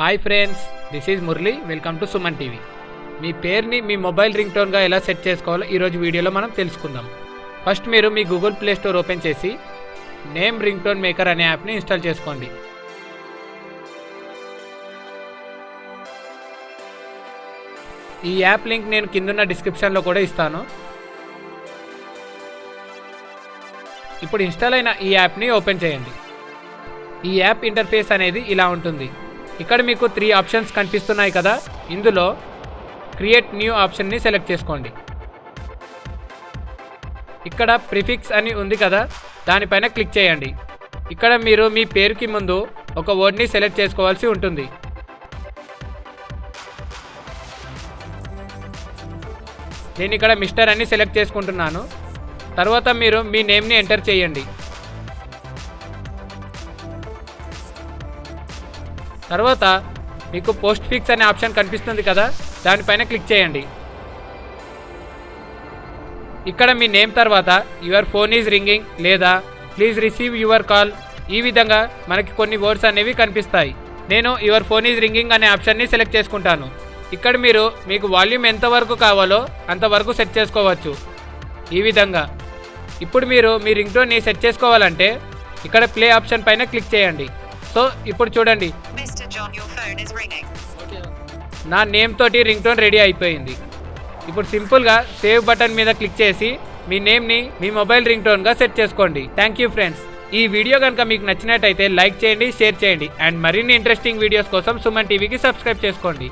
Hi friends this is Murali welcome to Suman TV మీ పేరుని మీ mobile ring టోన్గా ఎలా set చేసుకోవాలో ఈరోజు వీడియోలో మనం తెలుసుకుందాం. ఫస్ట్ మీరు మీ గూగుల్ ప్లే స్టోర్ ఓపెన్ చేసి నేమ్ రింగ్ టోన్ మేకర్ అనే యాప్ని ఇన్స్టాల్ చేసుకోండి. ఈ యాప్ లింక్ నేను కిందున్న డిస్క్రిప్షన్లో కూడా ఇస్తాను. ఇప్పుడు ఇన్స్టాల్ అయిన ఈ యాప్ని ఓపెన్ చేయండి. ఈ యాప్ ఇంటర్ఫేస్ అనేది ఇలా ఉంటుంది. ఇక్కడ మీకు త్రీ ఆప్షన్స్ కనిపిస్తున్నాయి కదా. ఇందులో క్రియేట్ న్యూ ఆప్షన్ని సెలెక్ట్ చేసుకోండి. ఇక్కడ ప్రిఫిక్స్ అని ఉంది కదా దానిపైన క్లిక్ చేయండి. ఇక్కడ మీరు మీ పేరుకి ముందు ఒక వర్డ్ని సెలెక్ట్ చేసుకోవాల్సి ఉంటుంది. నేను ఇక్కడ మిస్టర్ అని సెలెక్ట్ చేసుకుంటున్నాను. తర్వాత మీరు మీ నేమ్ని ఎంటర్ చేయండి. తర్వాత మీకు పోస్ట్ ఫిక్స్ అనే ఆప్షన్ కనిపిస్తుంది కదా దానిపైన క్లిక్ చేయండి. ఇక్కడ మీ నేమ్ తర్వాత యువర్ ఫోన్ ఈజ్ రింగింగ్ లేదా ప్లీజ్ రిసీవ్ యువర్ కాల్. ఈ విధంగా మనకి కొన్ని వర్డ్స్ అనేవి కనిపిస్తాయి. నేను యువర్ ఫోన్ ఈజ్ రింగింగ్ అనే ఆప్షన్ని సెలెక్ట్ చేసుకుంటాను. ఇక్కడ మీరు మీకు వాల్యూమ్ ఎంతవరకు కావాలో అంతవరకు సెట్ చేసుకోవచ్చు. ఈ విధంగా. ఇప్పుడు మీరు మీ రింగ్ టోన్ని సెట్ చేసుకోవాలంటే ఇక్కడ ప్లే ఆప్షన్ పైన క్లిక్ చేయండి. సో ఇప్పుడు చూడండి. నా నేమ్ తోటి రింగ్ టోన్ రెడీ అయిపోయింది. ఇప్పుడు సింపుల్గా సేవ్ బటన్ మీద క్లిక్ చేసి మీ నేమ్ని మీ మొబైల్ రింగ్ టోన్గా సెట్ చేసుకోండి. థ్యాంక్ యూ ఫ్రెండ్స్ ఈ వీడియో కనుక మీకు నచ్చినట్టయితే లైక్ చేయండి షేర్ చేయండి అండ్ మరిన్ని ఇంట్రెస్టింగ్ వీడియోస్ కోసం సుమన్ టీవీకి సబ్స్క్రైబ్ చేసుకోండి.